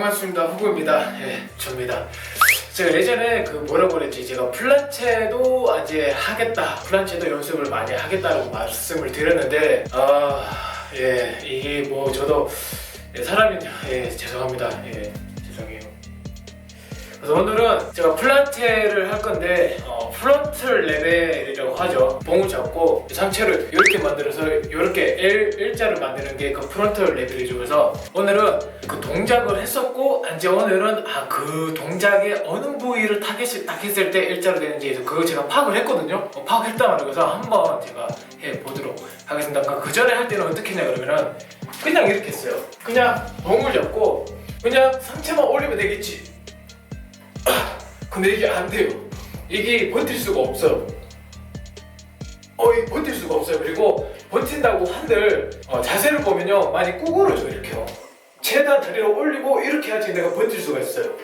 반갑습니다. 후보입니다. 예, 접니다. 제가 예전에 그 뭐라고 그랬지? 제가 플란체도 이제 하겠다. 플란체도 연습을 많이 하겠다라고 말씀을 드렸는데, 아, 예, 이게 뭐 저도 예, 사람이, 예, 죄송합니다. 예, 죄송해요. 그래서 오늘은 제가 플란테를 할 건데 어, 프론트 레벨이라고 하죠. 봉을 잡고 상체를 이렇게 만들어서 이렇게 L, L자를 만드는 게 그 프론트 레벨이죠. 그래서 오늘은 그 동작을 했었고 이제 오늘은 아 그 동작의 어느 부위를 타겟을 딱 했을 때 L자로 되는지 그걸 제가 파악을 했거든요. 어, 말이에요. 그래서 한번 제가 해보도록 하겠습니다. 그러니까 그 전에 할 때는 어떻게 했냐 그러면은 그냥 이렇게 했어요. 그냥 봉을 잡고 그냥 상체만 올리면 되겠지. 근데 이게 안 돼요. 이게 버틸 수가 없어요. 어, 이 버틸 수가 없어요. 그리고 버틴다고 한들 어, 자세를 보면요 많이 구부러져 이렇게요. 최대한 다리를 올리고 이렇게 해야지 내가 버틸 수가 있어요.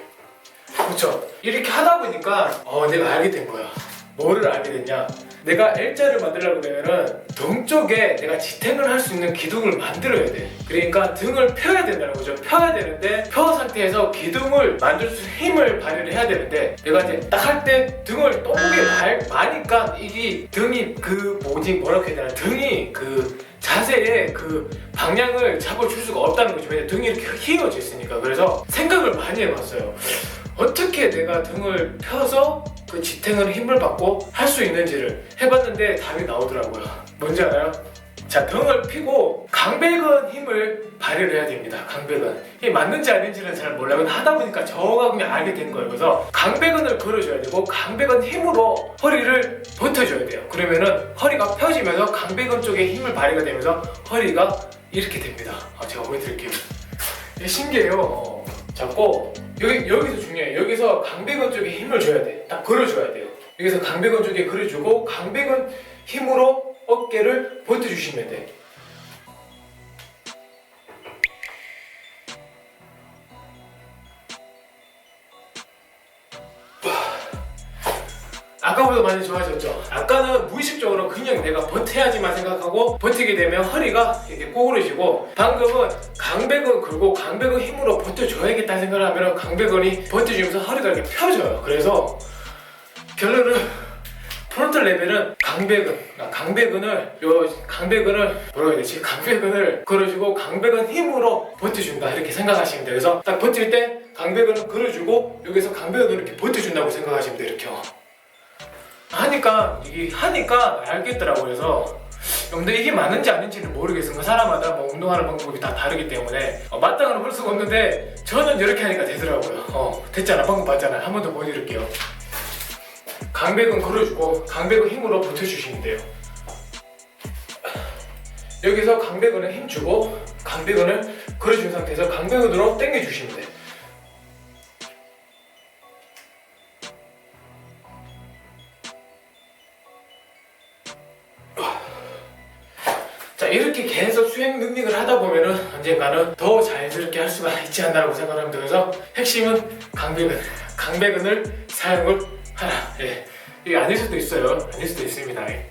그렇죠. 이렇게 하다 보니까 어, 내가 알게 된 거야. 뭐를 알게 됐냐? 내가 L자를 만들려고 그러면은 등 쪽에 내가 지탱을 할 수 있는 기둥을 만들어야 돼. 그러니까 등을 펴야 된다는 거죠. 펴야 되는데 펴 상태에서 기둥을 만들 수 힘을 발휘를 해야 되는데 내가 이제 딱 할 때 등을 말- 마니까 이게 등이 그 뭐지 뭐라고 해야 되나 등이 그 자세에 그 방향을 잡아줄 수가 없다는 거죠. 왜냐 등이 이렇게 휘어져 있으니까. 그래서 생각을 많이 해봤어요. 어떻게 내가 등을 펴서 그 지탱을 힘을 받고 할 수 있는지를 해봤는데 답이 나오더라고요. 뭔지 알아요? 자, 등을 펴고 강백은 힘을 발휘를 해야 됩니다. 강백은. 이게 맞는지 아닌지는 잘 몰라요. 하다 보니까 그냥 알게 된 거예요. 그래서 강백은을 걸어줘야 되고 강백은 힘으로 허리를 버텨줘야 돼요. 그러면은 허리가 펴지면서 강백은 쪽에 힘을 발휘가 되면서 허리가 이렇게 됩니다. 아, 제가 보여드릴게요. 신기해요. 어. 잡고 여기 여기서 중요해요. 여기서 강백은 쪽에 힘을 줘야 돼. 딱 걸어줘야 돼요. 여기서 강백은 쪽에 걸어주고 강백은 힘으로 어깨를 버텨주시면 돼. 아까보다 많이 좋아졌죠. 아까는 무의식적으로 그냥 내가 버텨야지만 생각하고 버티게 되면 허리가 이렇게 꼬부러지고 방금은 강백은 걸고 강백은 힘으로 버텨줘야겠다 생각을 하면 강백은이 버텨주면서 허리가 이렇게 펴져요. 그래서 결론은 프론트 레벨은 강백은 아, 강백은을 요 강백은을 뭐라고 해야 되지 강백은을 걸어주고 강백은 힘으로 버텨준다 이렇게 생각하시면 돼요 그래서 딱 버틸 때 강백은을 걸어주고 여기서 강백은을 이렇게 버텨준다고 생각하시면 돼요 이렇게 하니까 이게 하니까 알겠더라고요. 그래서 근데 이게 맞는지 아닌지는 모르겠어요. 사람마다 뭐 운동하는 방법이 다 다르기 때문에. 어, 마땅으로 볼 수가 없는데 저는 이렇게 하니까 되더라고요. 어 됐잖아. 방금 봤잖아요 한번 더 보여드릴게요. 강백은 걸어주고 강백은 힘으로 버텨주시면 돼요. 여기서 강백은에 힘 주고 강백은을 걸어준 상태에서 강백은으로 당겨주시면 돼요. 자 이렇게 계속 수행 능력을 하다 보면은 언젠가는 더 자연스럽게 할 수가 있지 않나라고 생각합니다. 그래서 핵심은 강백은 강백은을 사용을 하라. 예. 이게 아닐 수도 있어요. 아닐 수도 있습니다. 예.